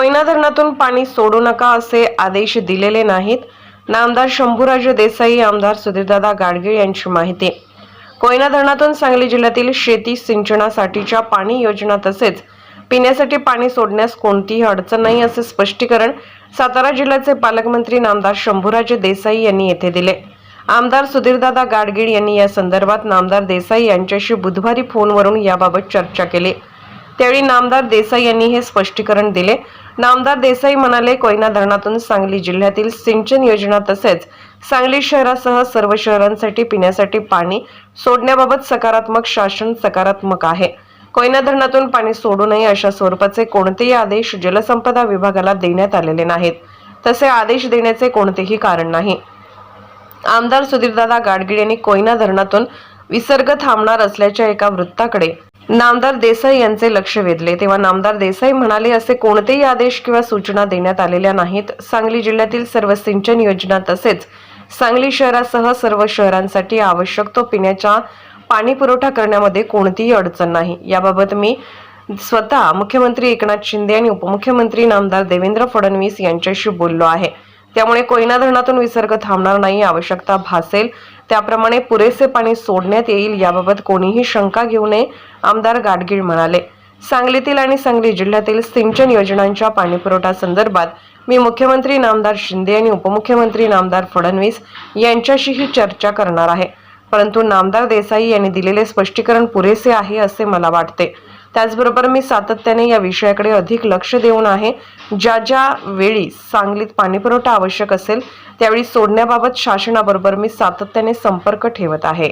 कोयना धरणातून पाणी सोडू नका असे आदेश दिलेले नाहीत. नामदार शंभूराजे देसाई आमदार सुधीरदादा गाडगीळ यांची माहिती. कोयना धरणातून सांगली जिल्ह्यातील शेती सिंचनासाठीच्या पाणी योजना तसेच पिण्यासाठी पाणी सोडण्यास कोणतीही अडचण नाही असे स्पष्टीकरण सातारा जिल्ह्याचे पालकमंत्री नामदार शंभूराजे देसाई यांनी येथे दिले. आमदार सुधीरदादा गाडगीळ यांनी या संदर्भात नामदार देसाई यांच्याशी बुधवारी फोनवरून याबाबत चर्चा केली. त्यावेळी नामदार देसाई यांनी हे स्पष्टीकरण दिले. नामदार देसाई म्हणाले कोयना धरणातून सांगली जिल्ह्यातील सिंचन योजना तसेच सांगली शहरासह सर्व शहरांसाठी पिण्यासाठी पाणी सोडण्याबाबत सकारात्मक शासन सकारात्मक आहे. कोयना धरणातून पाणी सोडू नये अशा स्वरूपाचे कोणतेही आदेश जलसंपदा विभागाला देण्यात आलेले नाहीत. तसे आदेश देण्याचे कोणतेही कारण नाही. आमदार सुधीरदादा गाडगीळ यांनी कोयना धरणातून विसर्ग थांबणार असल्याच्या एका वृत्ताकडे नामदार देसाई यांचे लक्ष वेधले. तेव्हा नामदार देसाई म्हणाले असे कोणतेही आदेश किंवा सूचना देण्यात आलेल्या नाहीत. सांगली जिल्ह्यातील सर्व सिंचन योजना तसेच सांगली शहरासह सर्व शहरांसाठी आवश्यक तो पिण्याचा पाणी पुरवठा करण्यामध्ये कोणतीही अडचण नाही. याबाबत मी स्वतः मुख्यमंत्री एकनाथ शिंदे आणि उपमुख्यमंत्री नामदार देवेंद्र फडणवीस यांच्याशी बोललो आहे. त्यामुळे कोयना धरणातून विसर्ग थांबणार नाही आवश्यकता भासेल. त्याप्रमाणे पुरेसे पाणी सोडण्यात येईल याबाबत कोणीही शंका घेऊ नये आमदार गाडगीळ म्हणाले. सांगलीतील आणि सांगली जिल्ह्यातील सिंचन योजनांच्या पाणीपुरवठा संदर्भात मी मुख्यमंत्री नामदार शिंदे आणि उपमुख्यमंत्री नामदार फडणवीस यांच्याशीही चर्चा करणार आहे. परंतु नामदार देसाई यांनी दिलेले स्पष्टीकरण पुरेसे आहे असे मला वाटते. त्याचबरोबर मी सातत्याने या विषयाकडे अधिक लक्ष देऊन आहे. ज्या ज्या वेळी सांगलीत पाणीपुरवठा आवश्यक असेल त्यावेळी सोडण्याबाबत शासनाबरोबर मी सातत्याने संपर्क ठेवत आहे.